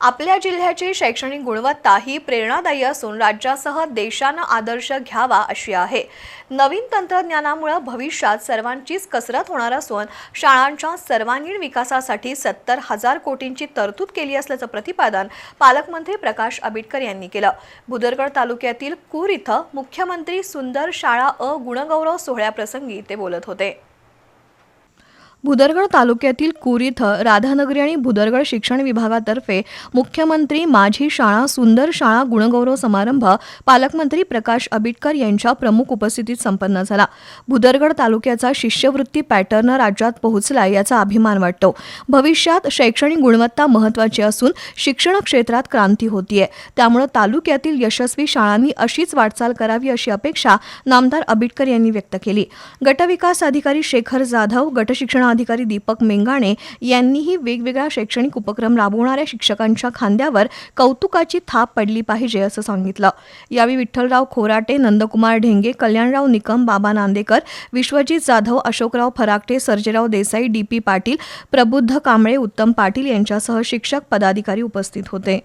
आपल्या जिल्ह्याची शैक्षणिक गुणवत्ता ही प्रेरणादायी असून राज्यासह देशानं आदर्श घ्यावा अशी आहे. नवीन तंत्रज्ञानामुळे भविष्यात सर्वांचीच कसरत होणार असून शाळांच्या सर्वांगीण विकासासाठी सत्तर हजार कोटींची तरतूद केली असल्याचं प्रतिपादन पालकमंत्री प्रकाश आंबेडकर यांनी केलं. भुदरगड तालुक्यातील कूर इथं मुख्यमंत्री सुंदर शाळा अ गुणगौरव सोहळ्याप्रसंगी ते बोलत होते. भुदरगड तालुक्यातील कूर इथं राधानगरी आणि भुदरगड शिक्षण विभागातर्फे मुख्यमंत्री माझी शाळा सुंदर शाळा गुणगौरव समारंभ पालकमंत्री प्रकाश आबिटकर यांच्या प्रमुख उपस्थितीत संपन्न झाला. भुदरगड तालुक्याचा शिष्यवृत्ती पॅटर्न राज्यात पोहोचला याचा अभिमान वाटतो. भविष्यात शैक्षणिक गुणवत्ता महत्त्वाची असून शिक्षण क्षेत्रात क्रांती होतीये. त्यामुळे तालुक्यातील यशस्वी शाळांनी अशीच वाटचाल करावी अशी अपेक्षा नामदार आबिटकर यांनी व्यक्त केली. गटविकास अधिकारी शेखर जाधव गटशिक्षण अधिकारी दीपक मेंगाणे यांनीही वेगवेगळा शैक्षणिक उपक्रम राबवणाऱ्या शिक्षकांच्या खांद्यावर कौतुकाची थाप पडली पाहिजे असं सांगितलं. यावेळी विठ्ठलराव खोराटे नंदकुमार ढेंगे कल्याणराव निकम बाबा नांदेकर विश्वजित जाधव अशोकराव फराकटे सर्जेराव देसाई डी पी पाटील प्रबुद्ध कांबळे उत्तम पाटील यांच्यासह शिक्षक पदाधिकारी उपस्थित होते.